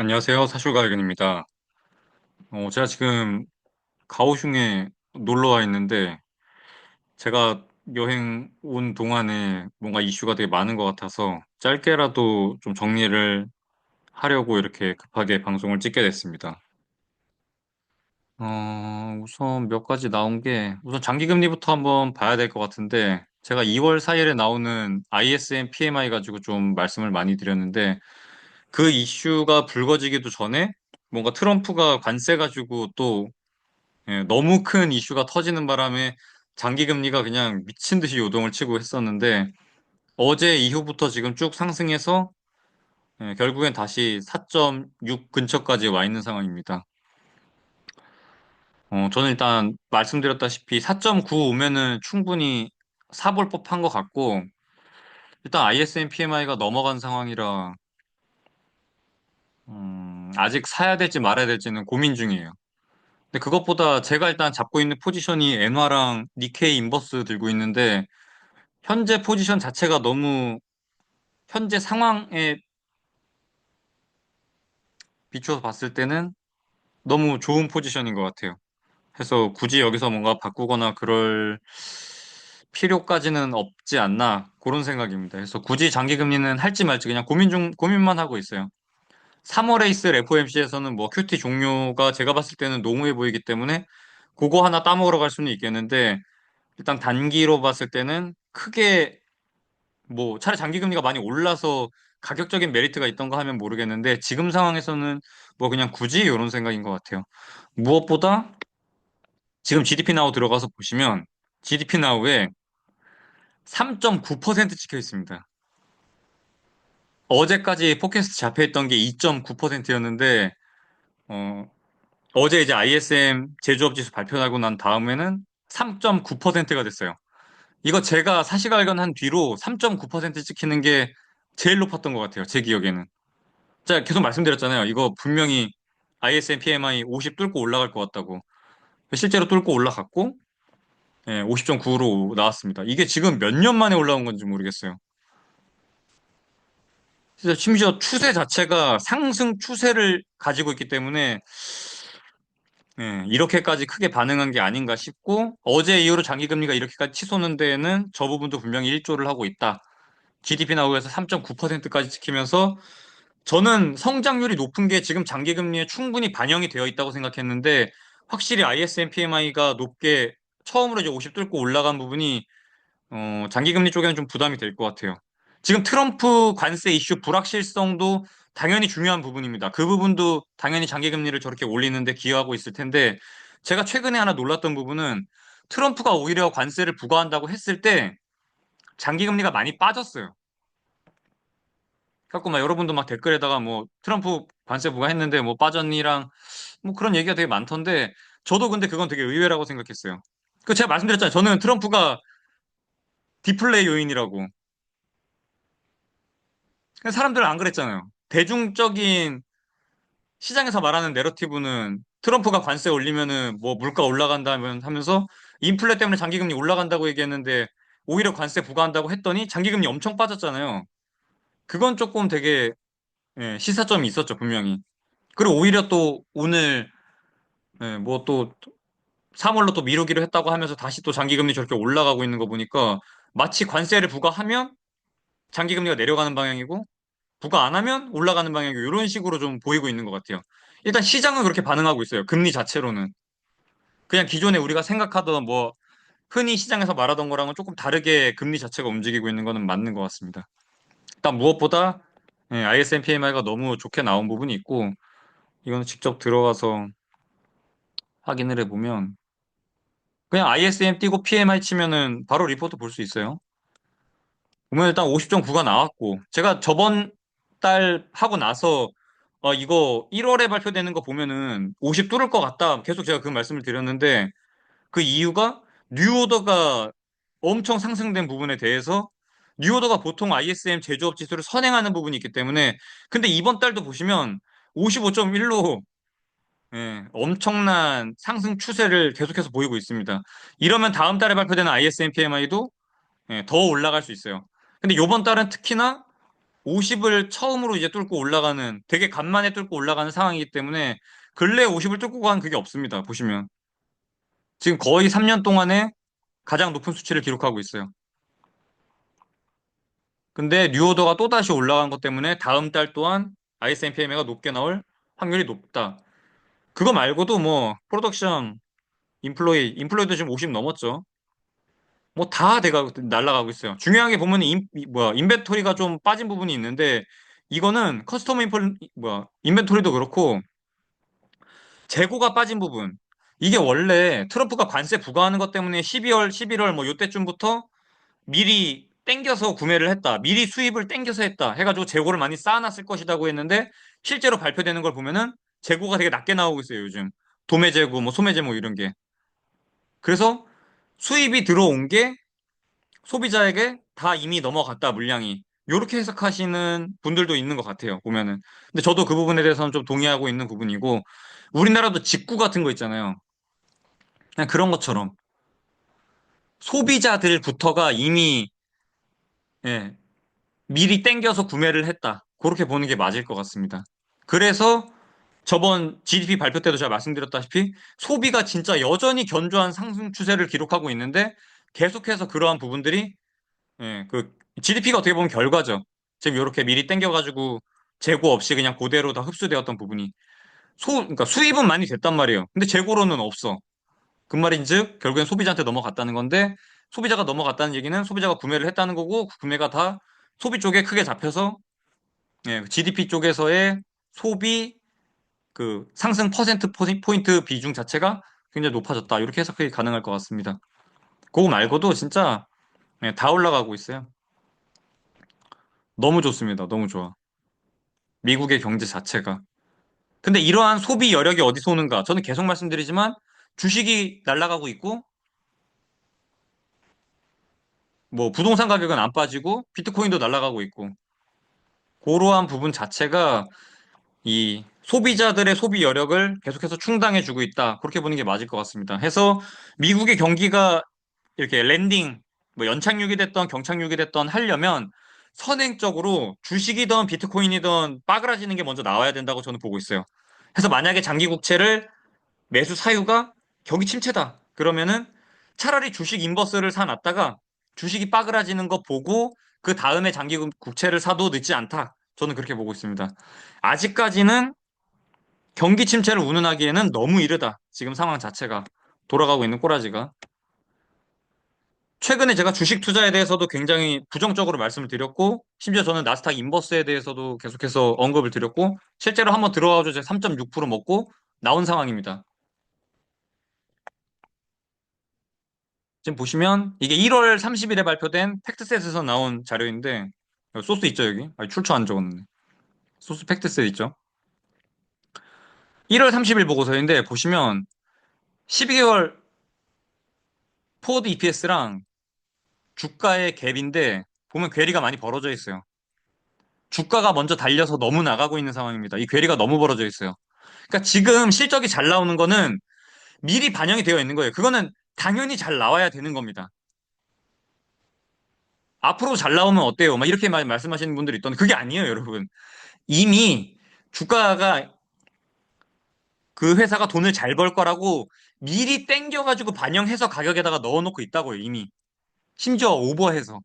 안녕하세요. 사실가을근입니다. 어, 제가 지금 가오슝에 놀러 와 있는데, 제가 여행 온 동안에 뭔가 이슈가 되게 많은 것 같아서 짧게라도 좀 정리를 하려고 이렇게 급하게 방송을 찍게 됐습니다. 어, 우선 몇 가지 나온 게, 우선 장기금리부터 한번 봐야 될 것 같은데, 제가 2월 4일에 나오는 ISM PMI 가지고 좀 말씀을 많이 드렸는데, 그 이슈가 불거지기도 전에 뭔가 트럼프가 관세 가지고 또 예, 너무 큰 이슈가 터지는 바람에 장기 금리가 그냥 미친 듯이 요동을 치고 했었는데 어제 이후부터 지금 쭉 상승해서 예, 결국엔 다시 4.6 근처까지 와 있는 상황입니다. 어, 저는 일단 말씀드렸다시피 4.9 오면은 충분히 사볼 법한 것 같고 일단 ISM PMI가 넘어간 상황이라 음, 아직 사야 될지 말아야 될지는 고민 중이에요. 근데 그것보다 제가 일단 잡고 있는 포지션이 엔화랑 니케이 인버스 들고 있는데 현재 포지션 자체가 너무 현재 상황에 비추어서 봤을 때는 너무 좋은 포지션인 것 같아요. 그래서 굳이 여기서 뭔가 바꾸거나 그럴 필요까지는 없지 않나 그런 생각입니다. 그래서 굳이 장기 금리는 할지 말지 그냥 고민 중 고민만 하고 있어요. 3월에 있을 FOMC에서는 뭐 QT 종료가 제가 봤을 때는 농후해 보이기 때문에 그거 하나 따먹으러 갈 수는 있겠는데 일단 단기로 봤을 때는 크게 뭐 차라리 장기 금리가 많이 올라서 가격적인 메리트가 있던 거 하면 모르겠는데 지금 상황에서는 뭐 그냥 굳이 이런 생각인 것 같아요. 무엇보다 지금 GDP 나우 들어가서 보시면 GDP 나우에 3.9% 찍혀 있습니다. 어제까지 포캐스트 잡혀 있던 게 2.9%였는데 어, 어제 이제 ISM 제조업 지수 발표하고 난 다음에는 3.9%가 됐어요. 이거 제가 사시갈견한 뒤로 3.9% 찍히는 게 제일 높았던 것 같아요. 제 기억에는. 제가 계속 말씀드렸잖아요. 이거 분명히 ISM PMI 50 뚫고 올라갈 것 같다고. 실제로 뚫고 올라갔고, 50.9로 나왔습니다. 이게 지금 몇 년 만에 올라온 건지 모르겠어요. 심지어 추세 자체가 상승 추세를 가지고 있기 때문에 예, 이렇게까지 크게 반응한 게 아닌가 싶고 어제 이후로 장기 금리가 이렇게까지 치솟는 데에는 저 부분도 분명히 일조를 하고 있다. GDP 나오에서 3.9%까지 지키면서 저는 성장률이 높은 게 지금 장기 금리에 충분히 반영이 되어 있다고 생각했는데 확실히 ISM PMI가 높게 처음으로 이제 50 뚫고 올라간 부분이 어, 장기 금리 쪽에는 좀 부담이 될 것 같아요. 지금 트럼프 관세 이슈 불확실성도 당연히 중요한 부분입니다. 그 부분도 당연히 장기 금리를 저렇게 올리는데 기여하고 있을 텐데 제가 최근에 하나 놀랐던 부분은 트럼프가 오히려 관세를 부과한다고 했을 때 장기 금리가 많이 빠졌어요. 갖고 막 여러분도 막 댓글에다가 뭐 트럼프 관세 부과했는데 뭐 빠졌니랑 뭐 그런 얘기가 되게 많던데 저도 근데 그건 되게 의외라고 생각했어요. 그 제가 말씀드렸잖아요. 저는 트럼프가 디플레이 요인이라고. 사람들은 안 그랬잖아요. 대중적인 시장에서 말하는 내러티브는 트럼프가 관세 올리면은 뭐 물가 올라간다면 하면서 인플레 때문에 장기금리 올라간다고 얘기했는데 오히려 관세 부과한다고 했더니 장기금리 엄청 빠졌잖아요. 그건 조금 되게 예, 시사점이 있었죠, 분명히. 그리고 오히려 또 오늘 예, 뭐또 3월로 또 미루기로 했다고 하면서 다시 또 장기금리 저렇게 올라가고 있는 거 보니까 마치 관세를 부과하면 장기 금리가 내려가는 방향이고 부과 안 하면 올라가는 방향이고 이런 식으로 좀 보이고 있는 것 같아요. 일단 시장은 그렇게 반응하고 있어요. 금리 자체로는. 그냥 기존에 우리가 생각하던 뭐 흔히 시장에서 말하던 거랑은 조금 다르게 금리 자체가 움직이고 있는 거는 맞는 것 같습니다. 일단 무엇보다 예, ISM PMI가 너무 좋게 나온 부분이 있고 이거는 직접 들어가서 확인을 해보면 그냥 ISM 띄고 PMI 치면은 바로 리포트 볼 수 있어요. 보면 일단 50.9가 나왔고 제가 저번 달 하고 나서 어, 이거 1월에 발표되는 거 보면은 50 뚫을 것 같다. 계속 제가 그 말씀을 드렸는데 그 이유가 뉴오더가 엄청 상승된 부분에 대해서 뉴오더가 보통 ISM 제조업 지수를 선행하는 부분이 있기 때문에 근데 이번 달도 보시면 55.1로 예, 엄청난 상승 추세를 계속해서 보이고 있습니다. 이러면 다음 달에 발표되는 ISM PMI도 더 올라갈 수 있어요. 근데 이번 달은 특히나 50을 처음으로 이제 뚫고 올라가는 되게 간만에 뚫고 올라가는 상황이기 때문에 근래 50을 뚫고 간 그게 없습니다. 보시면 지금 거의 3년 동안에 가장 높은 수치를 기록하고 있어요. 근데 뉴오더가 또다시 올라간 것 때문에 다음 달 또한 ISMPMA가 높게 나올 확률이 높다. 그거 말고도 뭐 프로덕션 인플로이 인플로이도 지금 50 넘었죠. 뭐 다 돼가 날라가고 있어요. 중요한 게 보면 인 이- 뭐야 인벤토리가 좀 빠진 부분이 있는데 이거는 커스터머 인플 뭐야 인벤토리도 그렇고 재고가 빠진 부분. 이게 원래 트럼프가 관세 부과하는 것 때문에 12월, 11월 뭐 요때쯤부터 미리 땡겨서 구매를 했다. 미리 수입을 땡겨서 했다. 해가지고 재고를 많이 쌓아놨을 것이라고 했는데 실제로 발표되는 걸 보면은 재고가 되게 낮게 나오고 있어요, 요즘. 도매 재고, 뭐 소매 재고 이런 게. 그래서 수입이 들어온 게 소비자에게 다 이미 넘어갔다, 물량이. 요렇게 해석하시는 분들도 있는 것 같아요, 보면은. 근데 저도 그 부분에 대해서는 좀 동의하고 있는 부분이고, 우리나라도 직구 같은 거 있잖아요. 그냥 그런 것처럼. 소비자들부터가 이미, 예, 미리 땡겨서 구매를 했다. 그렇게 보는 게 맞을 것 같습니다. 그래서 저번 GDP 발표 때도 제가 말씀드렸다시피 소비가 진짜 여전히 견조한 상승 추세를 기록하고 있는데 계속해서 그러한 부분들이 예, 그 GDP가 어떻게 보면 결과죠. 지금 이렇게 미리 땡겨가지고 재고 없이 그냥 그대로 다 흡수되었던 부분이 소, 그러니까 수입은 많이 됐단 말이에요. 근데 재고로는 없어. 그 말인즉 결국엔 소비자한테 넘어갔다는 건데 소비자가 넘어갔다는 얘기는 소비자가 구매를 했다는 거고 그 구매가 다 소비 쪽에 크게 잡혀서 예, GDP 쪽에서의 소비 그 상승 퍼센트 포- 포인트 비중 자체가 굉장히 높아졌다. 이렇게 해석이 가능할 것 같습니다. 그거 말고도 진짜 예, 다 올라가고 있어요. 너무 좋습니다. 너무 좋아. 미국의 경제 자체가. 근데 이러한 소비 여력이 어디서 오는가? 저는 계속 말씀드리지만 주식이 날아가고 있고 뭐 부동산 가격은 안 빠지고 비트코인도 날아가고 있고 그러한 부분 자체가 이 소비자들의 소비 여력을 계속해서 충당해주고 있다. 그렇게 보는 게 맞을 것 같습니다. 해서 미국의 경기가 이렇게 랜딩, 뭐 연착륙이 됐던 경착륙이 됐던 하려면 선행적으로 주식이든 비트코인이든 빠그라지는 게 먼저 나와야 된다고 저는 보고 있어요. 그래서 만약에 장기 국채를 매수 사유가 경기 침체다. 그러면은 차라리 주식 인버스를 사놨다가 주식이 빠그라지는 거 보고 그 다음에 장기 국채를 사도 늦지 않다. 저는 그렇게 보고 있습니다. 아직까지는 경기 침체를 운운하기에는 너무 이르다. 지금 상황 자체가 돌아가고 있는 꼬라지가. 최근에 제가 주식 투자에 대해서도 굉장히 부정적으로 말씀을 드렸고, 심지어 저는 나스닥 인버스에 대해서도 계속해서 언급을 드렸고, 실제로 한번 들어가서 제가 3.6% 먹고 나온 상황입니다. 지금 보시면 이게 1월 30일에 발표된 팩트셋에서 나온 자료인데, 소스 있죠, 여기? 아니, 출처 안 적었네. 소스 팩트셋 있죠? 1월 30일 보고서인데 보시면 12개월 포워드 EPS랑 주가의 갭인데 보면 괴리가 많이 벌어져 있어요. 주가가 먼저 달려서 너무 나가고 있는 상황입니다. 이 괴리가 너무 벌어져 있어요. 그러니까 지금 실적이 잘 나오는 거는 미리 반영이 되어 있는 거예요. 그거는 당연히 잘 나와야 되는 겁니다. 앞으로 잘 나오면 어때요? 막 이렇게 말씀하시는 분들이 있던데 그게 아니에요, 여러분. 이미 주가가 그 회사가 돈을 잘 벌 거라고 미리 땡겨가지고 반영해서 가격에다가 넣어놓고 있다고요, 이미. 심지어 오버해서.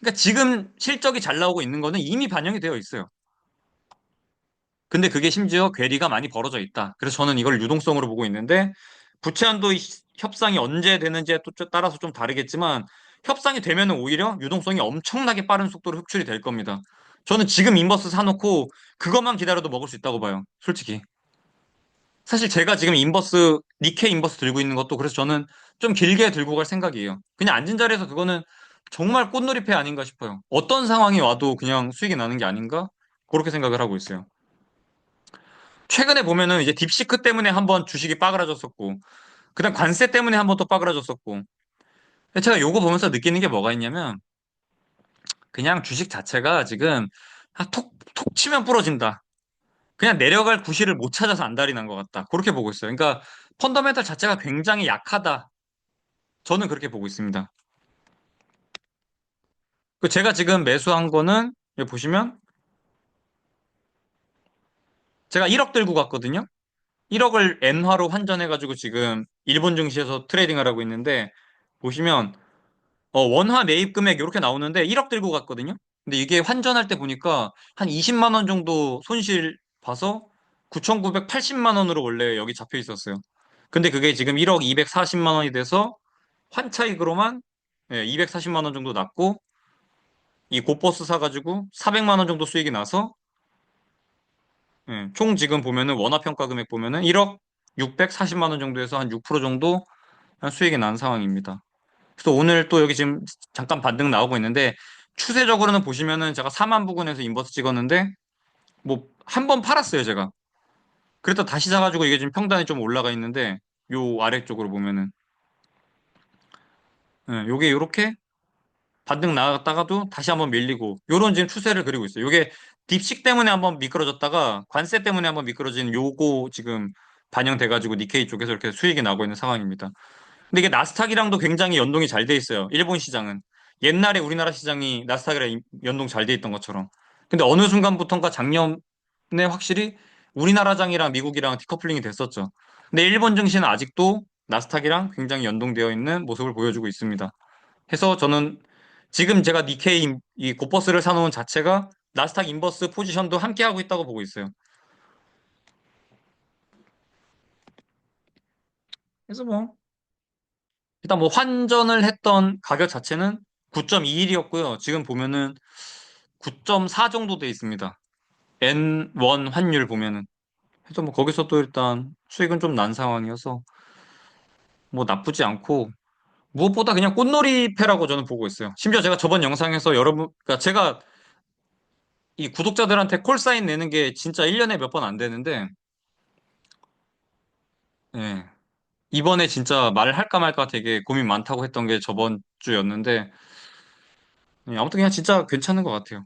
그러니까 지금 실적이 잘 나오고 있는 거는 이미 반영이 되어 있어요. 근데 그게 심지어 괴리가 많이 벌어져 있다. 그래서 저는 이걸 유동성으로 보고 있는데 부채한도 협상이 언제 되는지에 따라서 좀 다르겠지만 협상이 되면 오히려 유동성이 엄청나게 빠른 속도로 흡출이 될 겁니다. 저는 지금 인버스 사놓고 그것만 기다려도 먹을 수 있다고 봐요. 솔직히. 사실 제가 지금 인버스, 니케 인버스 들고 있는 것도 그래서 저는 좀 길게 들고 갈 생각이에요. 그냥 앉은 자리에서 그거는 정말 꽃놀이패 아닌가 싶어요. 어떤 상황이 와도 그냥 수익이 나는 게 아닌가? 그렇게 생각을 하고 있어요. 최근에 보면은 이제 딥시크 때문에 한번 주식이 빠그라졌었고, 그 다음 관세 때문에 한번 또 빠그라졌었고, 제가 요거 보면서 느끼는 게 뭐가 있냐면, 그냥 주식 자체가 지금 톡, 톡 치면 부러진다. 그냥 내려갈 구실을 못 찾아서 안달이 난 것 같다. 그렇게 보고 있어요. 그러니까 펀더멘탈 자체가 굉장히 약하다. 저는 그렇게 보고 있습니다. 그 제가 지금 매수한 거는 여기 보시면 제가 1억 들고 갔거든요. 1억을 엔화로 환전해가지고 지금 일본 증시에서 트레이딩을 하고 있는데 보시면 어, 원화 매입 금액 이렇게 나오는데 1억 들고 갔거든요. 근데 이게 환전할 때 보니까 한 20만 원 정도 손실 봐서 9,980만 원으로 원래 여기 잡혀 있었어요. 근데 그게 지금 1억 240만 원이 돼서 환차익으로만 240만 원 정도 났고 이 고버스 사가지고 400만 원 정도 수익이 나서 예, 총 지금 보면은 원화 평가 금액 보면은 1억 640만 원 정도에서 한 6% 정도 수익이 난 상황입니다. 그래서 오늘 또 여기 지금 잠깐 반등 나오고 있는데 추세적으로는 보시면은 제가 4만 부근에서 인버스 찍었는데 뭐 한 번 팔았어요 제가. 그랬다 다시 사가지고 이게 지금 평단이 좀 올라가 있는데 요 아래쪽으로 보면은 예, 요게 요렇게 반등 나갔다가도 다시 한번 밀리고 요런 지금 추세를 그리고 있어요. 요게 딥식 때문에 한번 미끄러졌다가 관세 때문에 한번 미끄러진 요거 지금 반영돼 가지고 니케이 쪽에서 이렇게 수익이 나고 있는 상황입니다. 근데 이게 나스닥이랑도 굉장히 연동이 잘 돼 있어요. 일본 시장은. 옛날에 우리나라 시장이 나스닥이랑 이- 연동 잘 돼 있던 것처럼. 근데 어느 순간부터인가 작년에 확실히 우리나라 장이랑 미국이랑 디커플링이 됐었죠. 근데 일본 증시는 아직도 나스닥이랑 굉장히 연동되어 있는 모습을 보여주고 있습니다. 해서 저는 지금 제가 니케이 이 고퍼스를 사놓은 자체가 나스닥 인버스 포지션도 함께 하고 있다고 보고 있어요. 그래서 뭐 일단 뭐 환전을 했던 가격 자체는 9.21이었고요. 지금 보면은 9.4 정도 돼 있습니다. N1 환율 보면은. 그래서 뭐 거기서 또 일단 수익은 좀 난 상황이어서 뭐 나쁘지 않고 무엇보다 그냥 꽃놀이패라고 저는 보고 있어요. 심지어 제가 저번 영상에서 여러분, 그러니까 제가 이 구독자들한테 콜사인 내는 게 진짜 1년에 몇 번 안 되는데, 예. 이번에 진짜 말을 할까 말까 되게 고민 많다고 했던 게 저번 주였는데, 예, 아무튼 그냥 진짜 괜찮은 것 같아요.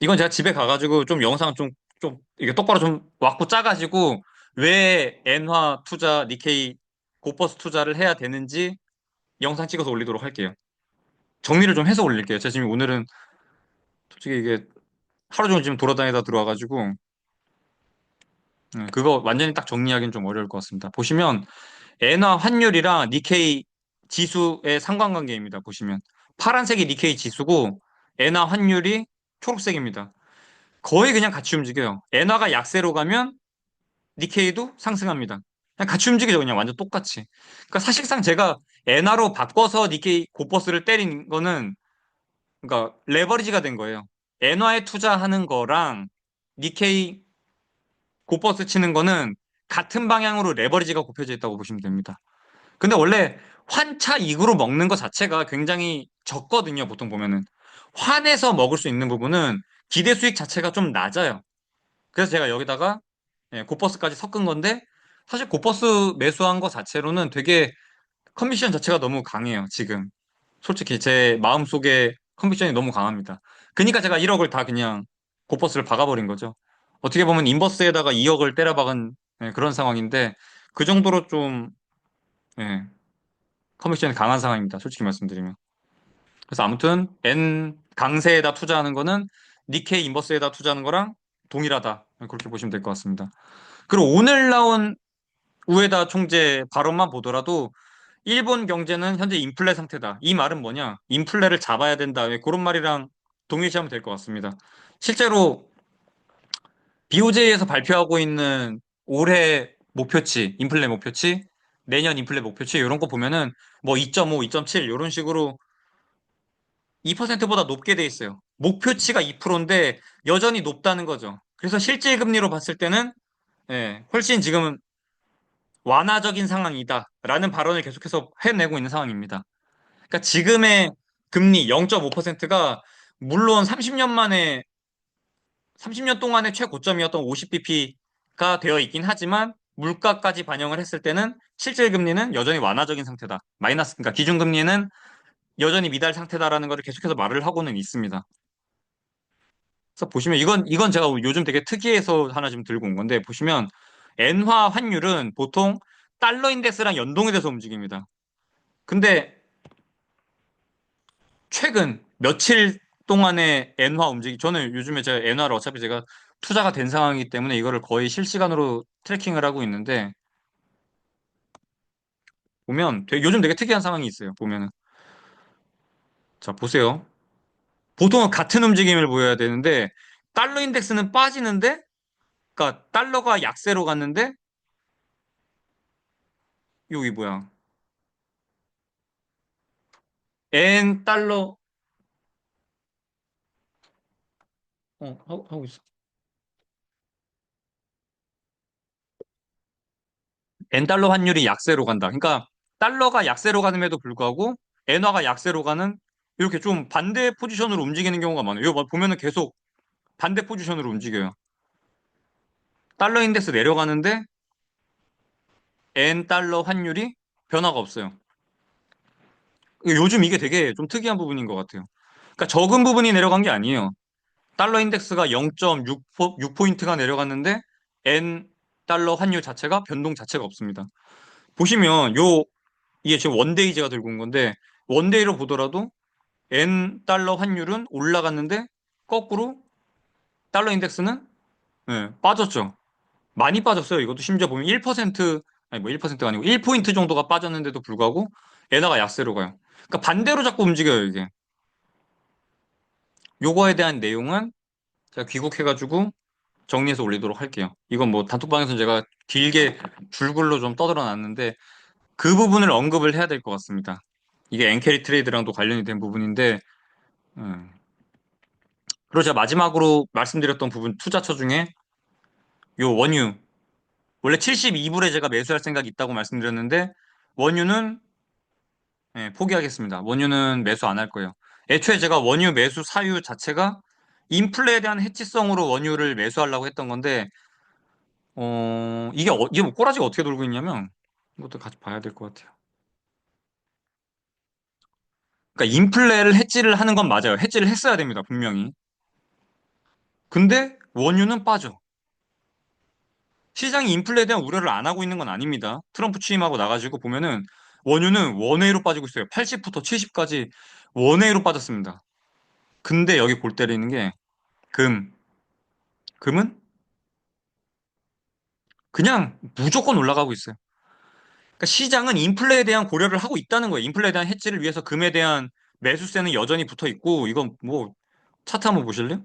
이건 제가 집에 가가지고 좀 영상 좀, 좀, 이게 똑바로 좀 왔고 짜가지고, 왜 엔화 투자, 니케이 고퍼스 투자를 해야 되는지 영상 찍어서 올리도록 할게요. 정리를 좀 해서 올릴게요. 제가 지금 오늘은 솔직히 이게 하루 종일 지금 돌아다니다 들어와가지고, 음, 그거 완전히 딱 정리하기는 좀 어려울 것 같습니다. 보시면, 엔화 환율이랑 니케이 지수의 상관관계입니다. 보시면. 파란색이 니케이 지수고, 엔화 환율이 초록색입니다. 거의 그냥 같이 움직여요. 엔화가 약세로 가면 니케이도 상승합니다. 그냥 같이 움직이죠. 그냥 완전 똑같이. 그러니까 사실상 제가 엔화로 바꿔서 니케이 고퍼스를 때린 거는 그러니까 레버리지가 된 거예요. 엔화에 투자하는 거랑 니케이 고버스 치는 거는 같은 방향으로 레버리지가 곱혀져 있다고 보시면 됩니다. 근데 원래 환차 이익으로 먹는 것 자체가 굉장히 적거든요. 보통 보면은 환에서 먹을 수 있는 부분은 기대 수익 자체가 좀 낮아요. 그래서 제가 여기다가 예, 고버스까지 섞은 건데 사실 고버스 매수한 것 자체로는 되게 커미션 자체가 너무 강해요. 지금 솔직히 제 마음속에 컨비션이 너무 강합니다. 그러니까 제가 1억을 다 그냥 고퍼스를 박아버린 거죠. 어떻게 보면 인버스에다가 2억을 때려박은 예, 그런 상황인데 그 정도로 좀 예, 커미션이 강한 상황입니다. 솔직히 말씀드리면. 그래서 아무튼 N 강세에다 투자하는 거는 니케이 인버스에다 투자하는 거랑 동일하다. 그렇게 보시면 될 것 같습니다. 그리고 오늘 나온 우에다 총재 발언만 보더라도 일본 경제는 현재 인플레 상태다. 이 말은 뭐냐? 인플레를 잡아야 된다. 왜 그런 말이랑 동일시하면 될 것 같습니다. 실제로 BOJ에서 발표하고 있는 올해 목표치, 인플레 목표치, 내년 인플레 목표치 이런 거 보면은 뭐 2.5, 2.7 이런 식으로 2%보다 높게 돼 있어요. 목표치가 2%인데 여전히 높다는 거죠. 그래서 실질 금리로 봤을 때는 예, 훨씬 지금은 완화적인 상황이다라는 발언을 계속해서 해내고 있는 상황입니다. 그러니까 지금의 금리 0.5%가 물론 30년 만에 30년 동안의 최고점이었던 50bp가 되어 있긴 하지만 물가까지 반영을 했을 때는 실질 금리는 여전히 완화적인 상태다. 마이너스 그러니까 기준 금리는 여전히 미달 상태다라는 것을 계속해서 말을 하고는 있습니다. 그래서 보시면 이건 이건 제가 요즘 되게 특이해서 하나 좀 들고 온 건데 보시면 엔화 환율은 보통 달러 인덱스랑 연동이 돼서 움직입니다. 근데 최근 며칠 동안에 엔화 움직이 저는 요즘에 제가 엔화를 어차피 제가 투자가 된 상황이기 때문에 이거를 거의 실시간으로 트래킹을 하고 있는데 보면 되게- 요즘 되게 특이한 상황이 있어요. 보면은 자 보세요. 보통은 같은 움직임을 보여야 되는데 달러 인덱스는 빠지는데 그러니까 달러가 약세로 갔는데 여기 뭐야? 엔 달러 어 하고, 하고 있어. 엔 달러 환율이 약세로 간다. 그러니까 달러가 약세로 가는에도 불구하고 엔화가 약세로 가는 이렇게 좀 반대 포지션으로 움직이는 경우가 많아요. 이거 보면은 계속 반대 포지션으로 움직여요. 달러 인덱스 내려가는데 엔 달러 환율이 변화가 없어요. 요즘 이게 되게 좀 특이한 부분인 것 같아요. 그러니까 적은 부분이 내려간 게 아니에요. 달러 인덱스가 0.6포인트가 내려갔는데 엔 달러 환율 자체가 변동 자체가 없습니다. 보시면 요 이게 지금 원데이제가 들고 온 건데 원데이로 보더라도 엔 달러 환율은 올라갔는데 거꾸로 달러 인덱스는 예, 빠졌죠. 많이 빠졌어요. 이것도 심지어 보면 1% 아니 뭐 1%가 아니고 1포인트 정도가 빠졌는데도 불구하고 엔화가 약세로 가요. 그러니까 반대로 자꾸 움직여요, 이게. 요거에 대한 내용은 제가 귀국해가지고 정리해서 올리도록 할게요. 이건 뭐 단톡방에서 제가 길게 줄글로 좀 떠들어 놨는데 그 부분을 언급을 해야 될 것 같습니다. 이게 엔캐리 트레이드랑도 관련이 된 부분인데 음. 그리고 제가 마지막으로 말씀드렸던 부분 투자처 중에 요 원유 원래 72불에 제가 매수할 생각이 있다고 말씀드렸는데 원유는 예, 포기하겠습니다. 원유는 매수 안 할 거예요. 애초에 제가 원유 매수 사유 자체가 인플레에 대한 해치성으로 원유를 매수하려고 했던 건데 어, 이게 어, 이게 뭐 꼬라지가 어떻게 돌고 있냐면 이것도 같이 봐야 될 것 같아요. 그러니까 인플레를 해지를 하는 건 맞아요. 해지를 했어야 됩니다. 분명히. 근데 원유는 빠져. 시장이 인플레에 대한 우려를 안 하고 있는 건 아닙니다. 트럼프 취임하고 나가지고 보면은 원유는 원웨이로 빠지고 있어요. 80부터 70까지 원웨이로 빠졌습니다. 근데 여기 골 때리는 게 금. 금은 그냥 무조건 올라가고 있어요. 그러니까 시장은 인플레에 대한 고려를 하고 있다는 거예요. 인플레에 대한 해지를 위해서 금에 대한 매수세는 여전히 붙어 있고 이건 뭐 차트 한번 보실래요?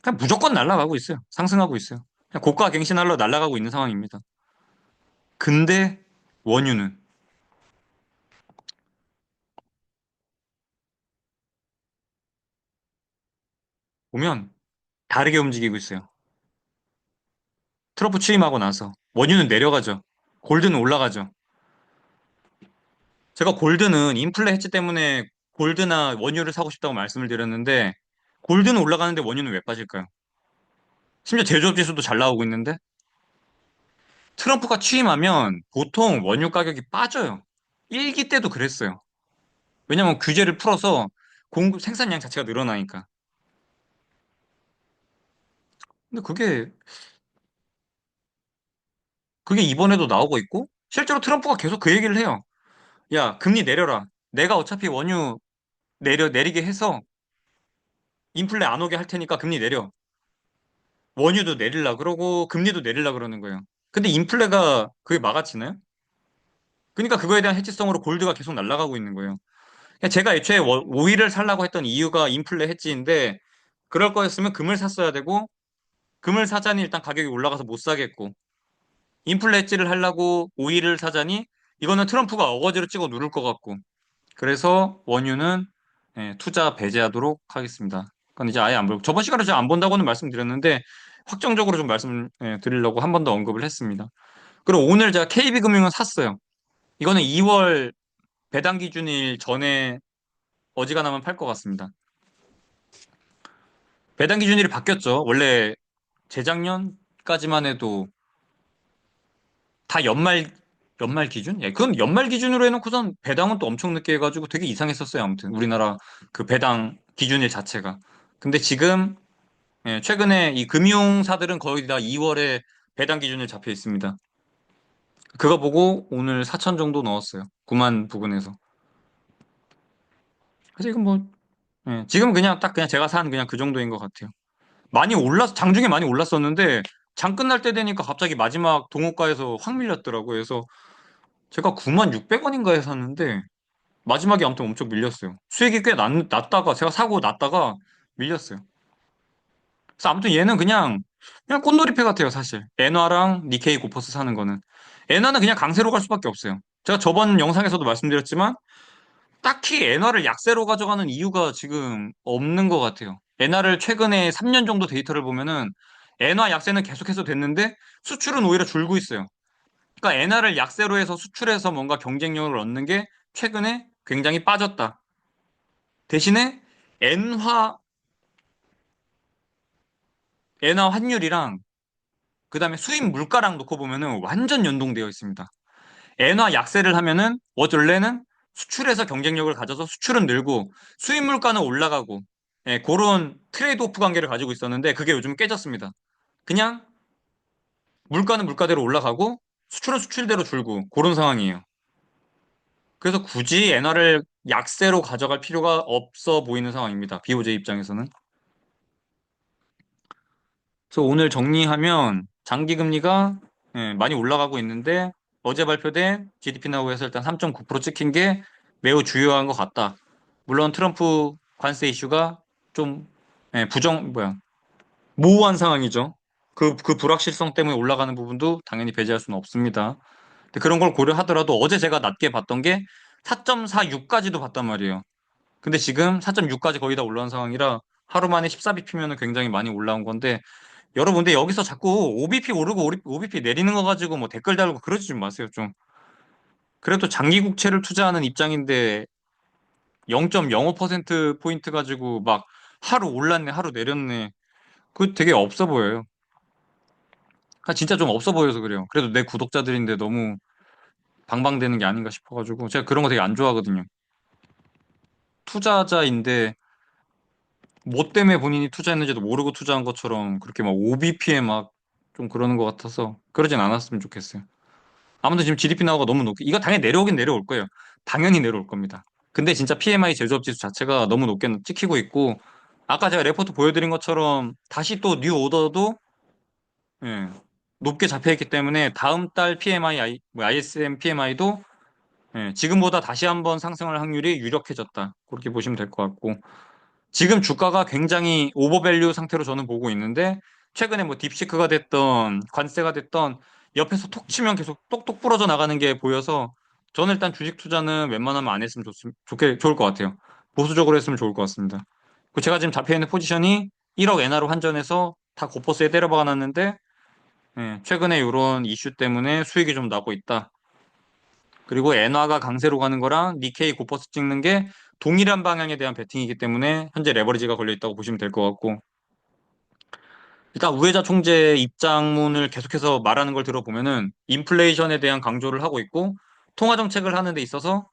그냥 무조건 날아가고 있어요. 상승하고 있어요. 그냥 고가 갱신하러 날아가고 있는 상황입니다. 근데 원유는 보면 다르게 움직이고 있어요. 트럼프 취임하고 나서 원유는 내려가죠. 골드는 올라가죠. 제가 골드는 인플레 해지 때문에 골드나 원유를 사고 싶다고 말씀을 드렸는데 골드는 올라가는데 원유는 왜 빠질까요? 심지어 제조업 지수도 잘 나오고 있는데 트럼프가 취임하면 보통 원유 가격이 빠져요. 1기 때도 그랬어요. 왜냐면 규제를 풀어서 공급 생산량 자체가 늘어나니까. 근데 그게 그게 이번에도 나오고 있고 실제로 트럼프가 계속 그 얘기를 해요. 야, 금리 내려라. 내가 어차피 원유 내려 내리게 해서 인플레 안 오게 할 테니까 금리 내려. 원유도 내릴라 그러고 금리도 내릴라 그러는 거예요. 근데 인플레가 그게 막아치나요? 그러니까 그거에 대한 해지성으로 골드가 계속 날아가고 있는 거예요. 그러니까 제가 애초에 워- 오일을 살라고 했던 이유가 인플레 해지인데 그럴 거였으면 금을 샀어야 되고 금을 사자니 일단 가격이 올라가서 못 사겠고 인플레 해지를 하려고 오일을 사자니 이거는 트럼프가 어거지로 찍어 누를 것 같고 그래서 원유는 예, 투자 배제하도록 하겠습니다. 그건 이제 아예 안 보고 저번 시간에 제가 안 본다고는 말씀드렸는데 확정적으로 좀 말씀 예, 드리려고 한 번 더 언급을 했습니다. 그리고 오늘 제가 KB금융은 샀어요. 이거는 2월 배당 기준일 전에 어지간하면 팔 것 같습니다. 배당 기준일이 바뀌었죠. 원래 재작년까지만 해도 다 연말 연말 기준? 예, 그건 연말 기준으로 해놓고선 배당은 또 엄청 늦게 해가지고 되게 이상했었어요. 아무튼 우리나라 그 배당 기준일 자체가. 근데 지금 예, 최근에 이 금융사들은 거의 다 2월에 배당 기준을 잡혀 있습니다. 그거 보고 오늘 4천 정도 넣었어요. 9만 부근에서. 그래서 이건 뭐 예, 지금 그냥 딱 그냥 제가 산 그냥 그 정도인 것 같아요. 많이 올랐, 장중에 많이 올랐었는데 장 끝날 때 되니까 갑자기 마지막 동호가에서 확 밀렸더라고요. 그래서 제가 9만 600원인가에 샀는데 마지막에 아무튼 엄청 밀렸어요. 수익이 꽤 났, 났다가 제가 사고 났다가 밀렸어요. 그래서 아무튼 얘는 그냥 그냥 꽃놀이패 같아요, 사실. 엔화랑 니케이 고퍼스 사는 거는. 엔화는 그냥 강세로 갈 수밖에 없어요. 제가 저번 영상에서도 말씀드렸지만 딱히 엔화를 약세로 가져가는 이유가 지금 없는 것 같아요. 엔화를 최근에 3년 정도 데이터를 보면은 엔화 약세는 계속해서 됐는데 수출은 오히려 줄고 있어요. 그러니까 엔화를 약세로 해서 수출해서 뭔가 경쟁력을 얻는 게 최근에 굉장히 빠졌다. 대신에 엔화 엔화 환율이랑 그 다음에 수입 물가랑 놓고 보면은 완전 연동되어 있습니다. 엔화 약세를 하면은 원래는 수출에서 경쟁력을 가져서 수출은 늘고 수입 물가는 올라가고 예, 그런 트레이드 오프 관계를 가지고 있었는데 그게 요즘 깨졌습니다. 그냥 물가는 물가대로 올라가고 수출은 수출대로 줄고 그런 상황이에요. 그래서 굳이 엔화를 약세로 가져갈 필요가 없어 보이는 상황입니다. BOJ 입장에서는. 그래서 오늘 정리하면 장기 금리가 예, 많이 올라가고 있는데 어제 발표된 GDP 나오에서 일단 3.9% 찍힌 게 매우 주요한 것 같다. 물론 트럼프 관세 이슈가 좀 예, 부정 뭐야 모호한 상황이죠. 그, 그 불확실성 때문에 올라가는 부분도 당연히 배제할 수는 없습니다. 근데 그런 걸 고려하더라도 어제 제가 낮게 봤던 게 4.46까지도 봤단 말이에요. 근데 지금 4.6까지 거의 다 올라온 상황이라 하루 만에 14bp면 굉장히 많이 올라온 건데 여러분 근데 여기서 자꾸 OBP 오르고 OBP 내리는 거 가지고 뭐 댓글 달고 그러지 좀 마세요 좀. 그래도 장기 국채를 투자하는 입장인데 0.05% 포인트 가지고 막 하루 올랐네 하루 내렸네 그 되게 없어 보여요. 아, 진짜 좀 없어 보여서 그래요. 그래도 내 구독자들인데 너무 방방되는 게 아닌가 싶어가지고 제가 그런 거 되게 안 좋아하거든요. 투자자인데 뭐 때문에 본인이 투자했는지도 모르고 투자한 것처럼 그렇게 막 OBP에 막 좀 그러는 것 같아서 그러진 않았으면 좋겠어요. 아무튼 지금 GDP 나오가 너무 높게 이거 당연히 내려오긴 내려올 거예요. 당연히 내려올 겁니다. 근데 진짜 PMI 제조업 지수 자체가 너무 높게 찍히고 있고 아까 제가 레포트 보여드린 것처럼 다시 또 뉴 오더도 예, 높게 잡혀 있기 때문에 다음 달 PMI, 뭐 ISM PMI도 예, 지금보다 다시 한번 상승할 확률이 유력해졌다. 그렇게 보시면 될 것 같고 지금 주가가 굉장히 오버밸류 상태로 저는 보고 있는데 최근에 뭐 딥시크가 됐던 관세가 됐던 옆에서 톡 치면 계속 똑똑 부러져 나가는 게 보여서 저는 일단 주식 투자는 웬만하면 안 했으면 좋, 좋게, 좋을 것 같아요. 보수적으로 했으면 좋을 것 같습니다. 그 제가 지금 잡혀 있는 포지션이 1억 엔화로 환전해서 다 고퍼스에 때려 박아 놨는데 예, 최근에 이런 이슈 때문에 수익이 좀 나고 있다. 그리고 엔화가 강세로 가는 거랑 니케이 고퍼스 찍는 게 동일한 방향에 대한 베팅이기 때문에 현재 레버리지가 걸려 있다고 보시면 될 것 같고 일단 우회자 총재 입장문을 계속해서 말하는 걸 들어보면은 인플레이션에 대한 강조를 하고 있고 통화 정책을 하는 데 있어서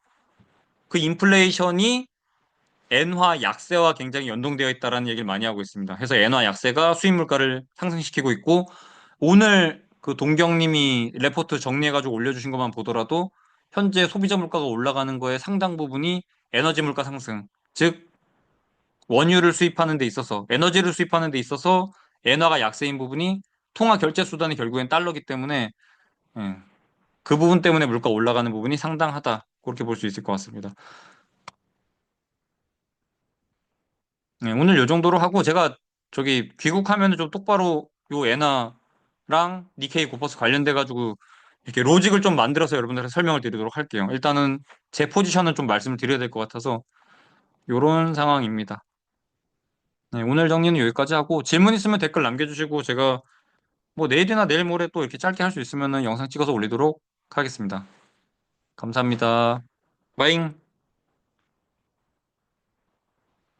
그 인플레이션이 엔화 약세와 굉장히 연동되어 있다라는 얘기를 많이 하고 있습니다. 그래서 엔화 약세가 수입 물가를 상승시키고 있고 오늘 그 동경님이 레포트 정리해가지고 올려주신 것만 보더라도 현재 소비자 물가가 올라가는 거에 상당 부분이 에너지 물가 상승, 즉 원유를 수입하는 데 있어서 에너지를 수입하는 데 있어서 엔화가 약세인 부분이 통화 결제 수단이 결국엔 달러기 때문에 예, 그 부분 때문에 물가 올라가는 부분이 상당하다 그렇게 볼 수 있을 것 같습니다. 예, 오늘 요 정도로 하고 제가 저기 귀국하면 좀 똑바로 요 엔화 랑 니케이 고퍼스 관련돼 가지고 이렇게 로직을 좀 만들어서 여러분들한테 설명을 드리도록 할게요. 일단은 제 포지션은 좀 말씀을 드려야 될 것 같아서 이런 상황입니다. 네, 오늘 정리는 여기까지 하고 질문 있으면 댓글 남겨주시고 제가 뭐 내일이나 내일 모레 또 이렇게 짧게 할 수 있으면 영상 찍어서 올리도록 하겠습니다. 감사합니다. 바잉.